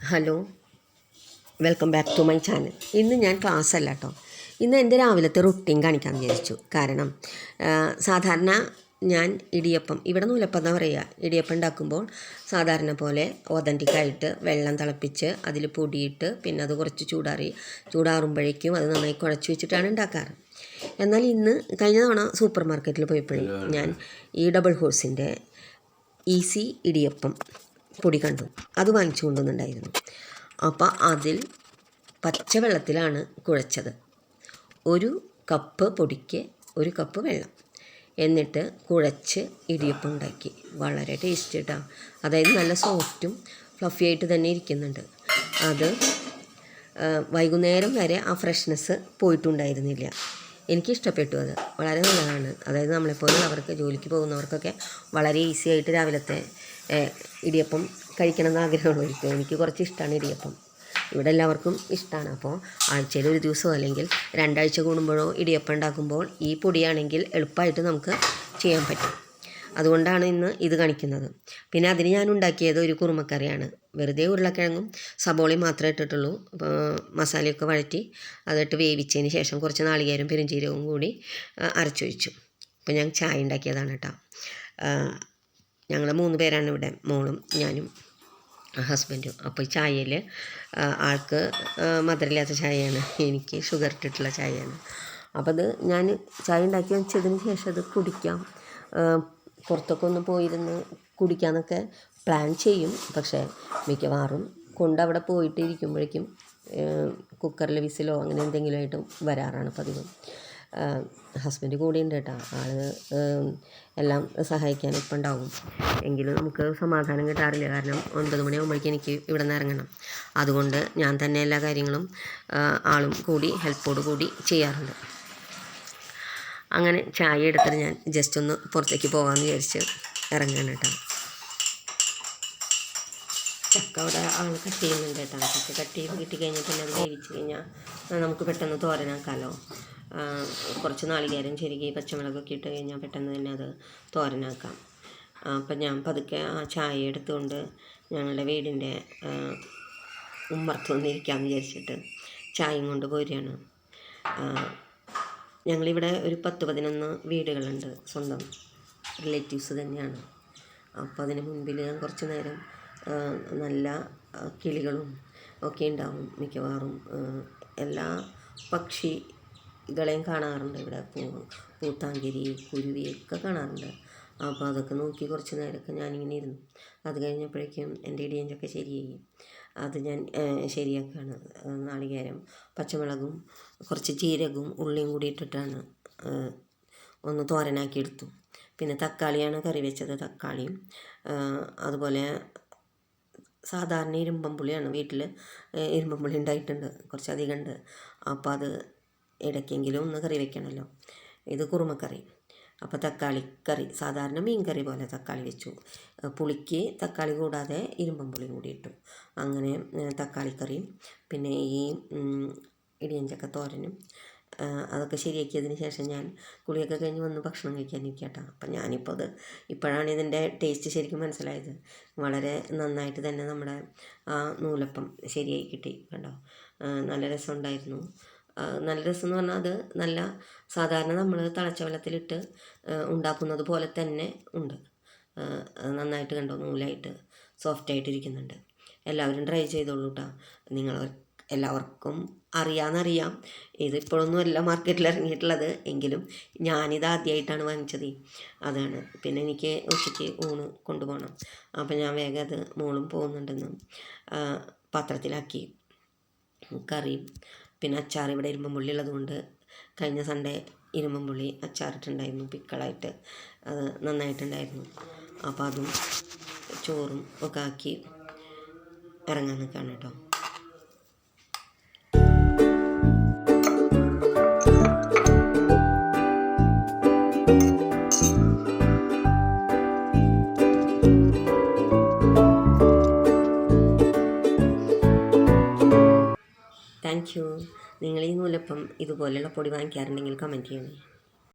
Hello. Welcome back to my channel. ഇന്ന് ഞാൻ class അല്ല കേട്ടോ ഇന്ന് എന്റെ രാവിലത്തെ റൊട്ടീൻ കാണിക്കാൻ വിചാരിച്ചു. കാരണം സാധാരണ ഞാൻ ഇടിയപ്പം ഇവിടെ നൂലപ്പം എന്നാ പറയുക ഇടിയപ്പം ഉണ്ടാക്കുമ്പോൾ സാധാരണ പോലെ ഒതന്റിക്കായിട്ട് വെള്ളം തിളപ്പിച്ച് അതിൽ പൊടിയിട്ട് പിന്നെ അത് കുറച്ച് ചൂടാറി ചൂടാറുമ്പോഴേക്കും അത് നന്നായി കുഴച്ച് വെച്ചിട്ടാണ് ഉണ്ടാക്കാറ്. എന്നാൽ ഇന്ന് കഴിഞ്ഞ തവണ സൂപ്പർ മാർക്കറ്റിൽ പോയപ്പോഴും ഞാൻ ഈ ഡബിൾ ഹോഴ്സിന്റെ ഈസി ഇടിയപ്പം പൊടി കണ്ടു. അത് വാങ്ങിച്ചു കൊണ്ടുവന്നിട്ടുണ്ടായിരുന്നു. അപ്പോൾ അതിൽ പച്ചവെള്ളത്തിലാണ് കുഴച്ചത്. ഒരു കപ്പ് പൊടിക്ക് ഒരു കപ്പ് വെള്ളം. എന്നിട്ട് കുഴച്ച് ഇടിയപ്പം ഉണ്ടാക്കി വളരെ ടേസ്റ്റ് കേട്ടോ അതായത് നല്ല സോഫ്റ്റും ഫ്ലഫി ആയിട്ട് തന്നെ ഇരിക്കുന്നുണ്ട്. അത് വൈകുന്നേരം വരെ ആ ഫ്രഷ്നെസ് പോയിട്ടുണ്ടായിരുന്നില്ല. എനിക്ക് ഇഷ്ടപ്പെട്ടു അത്. വളരെ നല്ലതാണ്. അതായത് നമ്മളെപ്പോലുള്ളവർക്ക് ജോലിക്ക് പോകുന്നവർക്കൊക്കെ വളരെ ഈസി ആയിട്ട് രാവിലത്തെ ഇടിയപ്പം ഇടിയപ്പം കഴിക്കണമെന്ന് ആഗ്രഹമുള്ളവർക്ക് എനിക്ക് കുറച്ച് ഇഷ്ടമാണ് ഇടിയപ്പം. ഇവിടെ എല്ലാവർക്കും ഇഷ്ടമാണ് അപ്പോൾ ആഴ്ചയിൽ ഒരു ദിവസമോ അല്ലെങ്കിൽ രണ്ടാഴ്ച കൂടുമ്പോഴോ ഇടിയപ്പം ഉണ്ടാക്കുമ്പോൾ ഈ പൊടിയാണെങ്കിൽ എളുപ്പമായിട്ട് നമുക്ക് ചെയ്യാൻ പറ്റും. അതുകൊണ്ടാണ് ഇന്ന് ഇത് കാണിക്കുന്നത്. പിന്നെ അതിന് ഞാൻ ഉണ്ടാക്കിയത് ഒരു കുറുമക്കറിയാണ്. വെറുതെ ഉരുളക്കിഴങ്ങും സബോളയും മാത്രമേ ഇട്ടിട്ടുള്ളൂ. മസാലയൊക്കെ വഴറ്റി അതിട്ട് വേവിച്ചതിന് ശേഷം കുറച്ച് നാളികേരവും പെരുംജീരകവും കൂടി അരച്ചൊഴിച്ചു. അപ്പോൾ ഞാൻ ചായ ഉണ്ടാക്കിയതാണ് കേട്ടോ. ഞങ്ങൾ മൂന്ന് പേരാണ് ഇവിടെ. മോളും ഞാനും ഹസ്ബൻഡും. അപ്പോൾ ഈ ചായയിൽ ആൾക്ക് മധുരമില്ലാത്ത ചായയാണ്. എനിക്ക് ഷുഗർ ഇട്ടിട്ടുള്ള ചായയാണ്. അപ്പോൾ അത് ഞാൻ ചായ ഉണ്ടാക്കി വെച്ചതിന് ശേഷം അത് കുടിക്കാം. പുറത്തൊക്കെ ഒന്ന് പോയിരുന്ന് കുടിക്കാമെന്നൊക്കെ പ്ലാൻ ചെയ്യും. പക്ഷേ മിക്കവാറും കൊണ്ട് അവിടെ പോയിട്ട് കുക്കറിൽ വിസിലോ അങ്ങനെ എന്തെങ്കിലും ആയിട്ടും വരാറാണ് പതിവ്. ഹസ്ബൻഡ് കൂടെ ഉണ്ട് കേട്ടോ. ആൾ എല്ലാം സഹായിക്കാൻ ഇപ്പം ഉണ്ടാവും. എങ്കിലും നമുക്ക് സമാധാനം കിട്ടാറില്ല. കാരണം ഒൻപത് മണിയാകുമ്പോഴേക്കും എനിക്ക് ഇവിടെ നിന്ന് ഇറങ്ങണം. അതുകൊണ്ട് ഞാൻ തന്നെ എല്ലാ കാര്യങ്ങളും ആളും കൂടി ഹെൽപ്പോട് കൂടി ചെയ്യാറുണ്ട്. അങ്ങനെ ചായ എടുത്തിട്ട് ഞാൻ ജസ്റ്റ് ഒന്ന് പുറത്തേക്ക് പോകാമെന്ന് വിചാരിച്ച് ഇറങ്ങാണ് കേട്ടോ. ചക്ക അവിടെ ആൾ കട്ട് ചെയ്യുന്നുണ്ട് കേട്ടോ. ചക്ക കട്ട് ചെയ്ത് കിട്ടി കഴിഞ്ഞാൽ പിന്നെ അത് വേവിച്ച് കഴിഞ്ഞാൽ നമുക്ക് പെട്ടെന്ന് തോരനാക്കാമല്ലോ കുറച്ച് നാളികേരം ചെരുകി പച്ചമുളകൊക്കെ ഇട്ട് കഴിഞ്ഞാൽ പെട്ടെന്ന് തന്നെ അത് തോരനാക്കാം. അപ്പം ഞാൻ പതുക്കെ ആ ചായ എടുത്തുകൊണ്ട് ഞങ്ങളുടെ വീടിന്റെ ആ, ഉമ്മർത്ത് വന്നിരിക്കാമെന്ന് വിചാരിച്ചിട്ട് ചായയും കൊണ്ട് പോരുകയാണ്. ഞങ്ങളിവിടെ ഒരു പത്ത് പതിനൊന്ന് വീടുകളുണ്ട് സ്വന്തം റിലേറ്റീവ്സ് തന്നെയാണ്. അപ്പോൾ അതിന് മുൻപിൽ ഞാൻ കുറച്ച് നേരം നല്ല കിളികളും ഒക്കെ ഉണ്ടാവും മിക്കവാറും എല്ലാ എല്ലാ പക്ഷികളെയും കാണാറുണ്ട് ഇവിടെ പൂ പൂത്താങ്കിരി കുരുവി ഒക്കെ കാണാറുണ്ട്. അപ്പോൾ അതൊക്കെ നോക്കി കുറച്ച് നേരമൊക്കെ ഞാനിങ്ങനെ ഇരുന്നു. അത് കഴിഞ്ഞപ്പോഴേക്കും എന്റെ ഇടിയഞ്ചൊക്കെ ശരിയായി. അത് ഞാൻ ശരിയാക്കുകയാണ് നാളികേരം പച്ചമുളകും കുറച്ച് ജീരകവും ഉള്ളിയും കൂടി ഇട്ടിട്ടാണ് ഒന്ന് തോരനാക്കി എടുത്തു. പിന്നെ തക്കാളിയാണ് കറി വെച്ചത് തക്കാളിയും അതുപോലെ സാധാരണ ഇരുമ്പം പുളിയാണ് വീട്ടിൽ ഇരുമ്പം പുളി ഉണ്ടായിട്ടുണ്ട് കുറച്ചധികം ഉണ്ട് അപ്പോൾ അത് ഇടയ്ക്കെങ്കിലും ഒന്ന് കറി വെക്കണമല്ലോ. ഇത് കുറുമക്കറി. അപ്പോൾ തക്കാളി കറി സാധാരണ മീൻ കറി പോലെ തക്കാളി വെച്ചു. പുളിക്ക് തക്കാളി കൂടാതെ ഇരുമ്പം പുളി കൂടി ഇട്ടു. അങ്ങനെ തക്കാളിക്കറിയും പിന്നെ ഈ ഇടിയഞ്ചക്ക തോരനും അതൊക്കെ ശരിയാക്കിയതിന് ശേഷം ഞാൻ കുളിയൊക്കെ കഴിഞ്ഞ് വന്ന് ഭക്ഷണം കഴിക്കാൻ നിൽക്കട്ടോ അപ്പം ഞാനിപ്പോൾ അത് ഇപ്പോഴാണ് ഇതിന്റെ ടേസ്റ്റ് ശരിക്കും മനസ്സിലായത്. വളരെ നന്നായിട്ട് തന്നെ നമ്മുടെ ആ നൂലപ്പം ശരിയായി കിട്ടി കണ്ടോ. നല്ല രസമുണ്ടായിരുന്നു. നല്ല രസം എന്ന് പറഞ്ഞാൽ അത് നല്ല സാധാരണ നമ്മൾ തിളച്ച വെള്ളത്തിലിട്ട് ഉണ്ടാക്കുന്നത് പോലെ തന്നെ ഉണ്ട്. നന്നായിട്ട് കണ്ടോ? നൂലായിട്ട് സോഫ്റ്റ് ആയിട്ട് ഇരിക്കുന്നുണ്ട് എല്ലാവരും ട്രൈ ചെയ്തോളൂ കേട്ടോ നിങ്ങൾ എല്ലാവർക്കും അറിയാമെന്നറിയാം ഇത് ഇപ്പോഴൊന്നും അല്ല മാർക്കറ്റിൽ ഇറങ്ങിയിട്ടുള്ളത് എങ്കിലും ഞാനിത് ആദ്യമായിട്ടാണ് വാങ്ങിച്ചത്. അതാണ്. പിന്നെ എനിക്ക് ഉച്ചയ്ക്ക് ഊണ് കൊണ്ടുപോകണം. അപ്പം ഞാൻ വേഗം അത് മോളും പോകുന്നുണ്ടെന്ന് പാത്രത്തിലാക്കി. കറിയും പിന്നെ അച്ചാർ ഇവിടെ ഇരുമ്പുള്ളി ഉള്ളതുകൊണ്ട് കഴിഞ്ഞ സൺഡേ ഇരുമ്പുള്ളി അച്ചാറിട്ടുണ്ടായിരുന്നു പിക്കളായിട്ട്. അത് നന്നായിട്ടുണ്ടായിരുന്നു. അപ്പോൾ അതും ചോറും ഒക്കെ ആക്കി ഇറങ്ങാൻ നിൽക്കുകയാണ് കേട്ടോ. Thank you. നിങ്ങൾ ഈ നൂലപ്പം ഇതുപോലെയുള്ള പൊടി വാങ്ങിക്കാറുണ്ടെങ്കിൽ കമന്റ് ചെയ്യണേ.